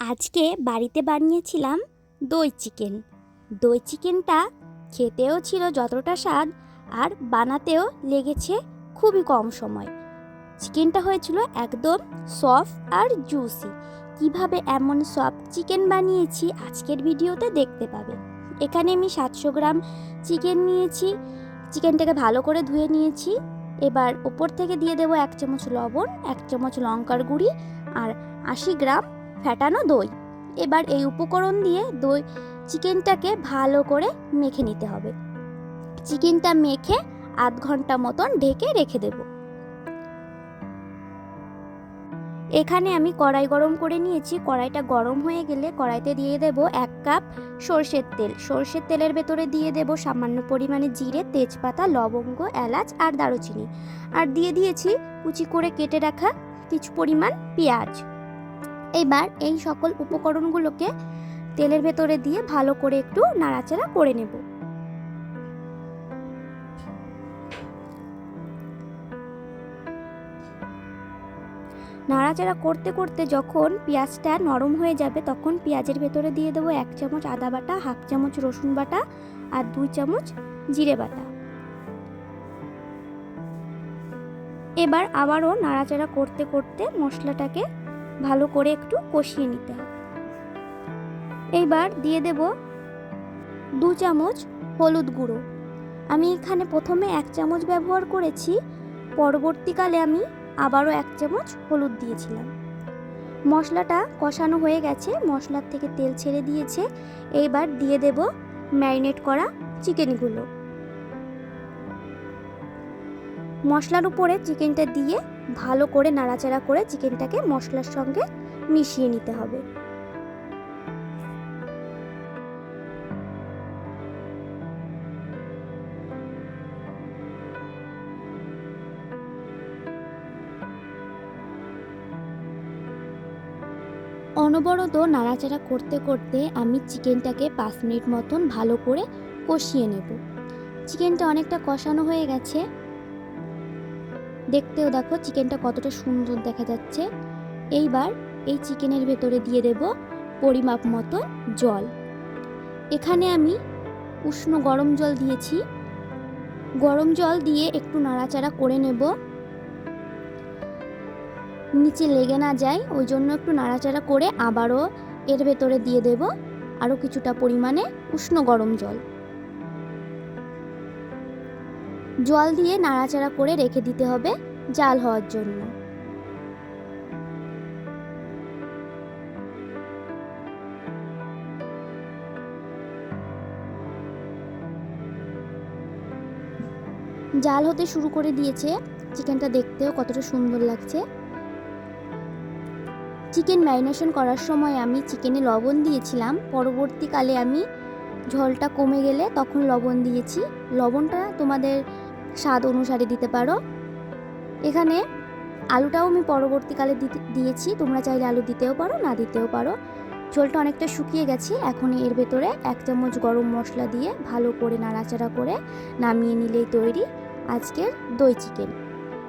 আজকে বাড়িতে বানিয়েছিলাম দই চিকেন। দই চিকেনটা খেতেও ছিল যতটা স্বাদ আর বানাতেও লেগেছে খুবই কম সময়। চিকেনটা হয়েছিল একদম সফট আর জুসি। কীভাবে এমন সফট চিকেন বানিয়েছি আজকের ভিডিওতে দেখতে পাবে। এখানে আমি সাতশো গ্রাম চিকেন নিয়েছি। চিকেনটাকে ভালো করে ধুয়ে নিয়েছি। এবার ওপর থেকে দিয়ে দেবো এক চামচ লবণ, এক চামচ লঙ্কার গুঁড়ি আর আশি গ্রাম ফ্যাটানো দই। এবার এই উপকরণ দিয়ে দই চিকেনটাকে ভালো করে মেখে নিতে হবে। চিকেনটা মেখে আধ ঘণ্টা মতন ঢেকে রেখে দেব। এখানে আমি কড়াই গরম করে নিয়েছি। কড়াইটা গরম হয়ে গেলে কড়াইতে দিয়ে দেব এক কাপ সর্ষের তেল। সর্ষের তেলের ভেতরে দিয়ে দেব সামান্য পরিমাণে জিরে, তেজপাতা, লবঙ্গ, এলাচ আর দারুচিনি। আর দিয়ে দিয়েছি কুচি করে কেটে রাখা কিছু পরিমাণ পেঁয়াজ। এবার এই সকল উপকরণগুলোকে তেলের ভেতরে দিয়ে ভালো করে একটু নাড়াচাড়া করে নেব। নাড়াচাড়া করতে করতে যখন পেঁয়াজটা নরম হয়ে যাবে, তখন পেঁয়াজের ভেতরে দিয়ে দেবো এক চামচ আদা বাটা, হাফ চামচ রসুন বাটা আর দুই চামচ জিরে বাটা। এবার আবারও নাড়াচাড়া করতে করতে মশলাটাকে ভালো করে একটু কষিয়ে নিতে হবে। এইবার দিয়ে দেব দু চামচ হলুদ গুঁড়ো। আমি এখানে প্রথমে এক চামচ ব্যবহার করেছি, পরবর্তীকালে আমি আবারও এক চামচ হলুদ দিয়েছিলাম। মশলাটা কষানো হয়ে গেছে, মশলার থেকে তেল ছেড়ে দিয়েছে। এইবার দিয়ে দেব ম্যারিনেট করা চিকেনগুলো। মশলার উপরে চিকেনটা দিয়ে ভালো করে নাড়াচাড়া করে চিকেনটাকে মশলার সঙ্গে মিশিয়ে নিতে হবে। অনবরত নাড়াচাড়া করতে করতে আমি চিকেনটাকে পাঁচ মিনিট মতন ভালো করে কষিয়ে নেব। চিকেনটা অনেকটা কষানো হয়ে গেছে। দেখতেও দেখো চিকেনটা কতটা সুন্দর দেখা যাচ্ছে। এইবার এই চিকেনের ভেতরে দিয়ে দেব পরিমাপ মতো জল। এখানে আমি উষ্ণ গরম জল দিয়েছি। গরম জল দিয়ে একটু নাড়াচাড়া করে নেব। নিচে লেগে না যায়, ওই জন্য একটু নাড়াচাড়া করে আবারও এর ভেতরে দিয়ে দেব আরও কিছুটা পরিমাণে উষ্ণ গরম জল। জল দিয়ে নাড়াচাড়া করে রেখে দিতে হবে জাল হওয়ার জন্য। জাল হতে শুরু করে দিয়েছে। চিকেনটা দেখতেও কতটা সুন্দর লাগছে। চিকেন ম্যারিনেশন করার সময় আমি চিকেনে লবণ দিয়েছিলাম। পরবর্তীকালে আমি ঝোলটা কমে গেলে তখন লবণ দিয়েছি। লবণটা তোমাদের স্বাদ অনুসারে দিতে পারো। এখানে আলুটাও আমি পরবর্তীকালে দিয়েছি। তোমরা চাইলে আলু দিতেও পারো, না দিতেও পারো। ঝোলটা অনেকটা শুকিয়ে গেছে। এখন এর ভেতরে এক চামচ গরম মশলা দিয়ে ভালো করে নাড়াচাড়া করে নামিয়ে নিলেই তৈরি আজকের দই চিকেন।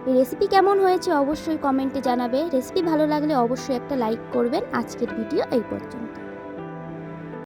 রেসিপি কেমন হয়েছে অবশ্যই কমেন্টে জানাবে। রেসিপি ভালো লাগলে অবশ্যই একটা লাইক করবেন। আজকের ভিডিও এই পর্যন্ত।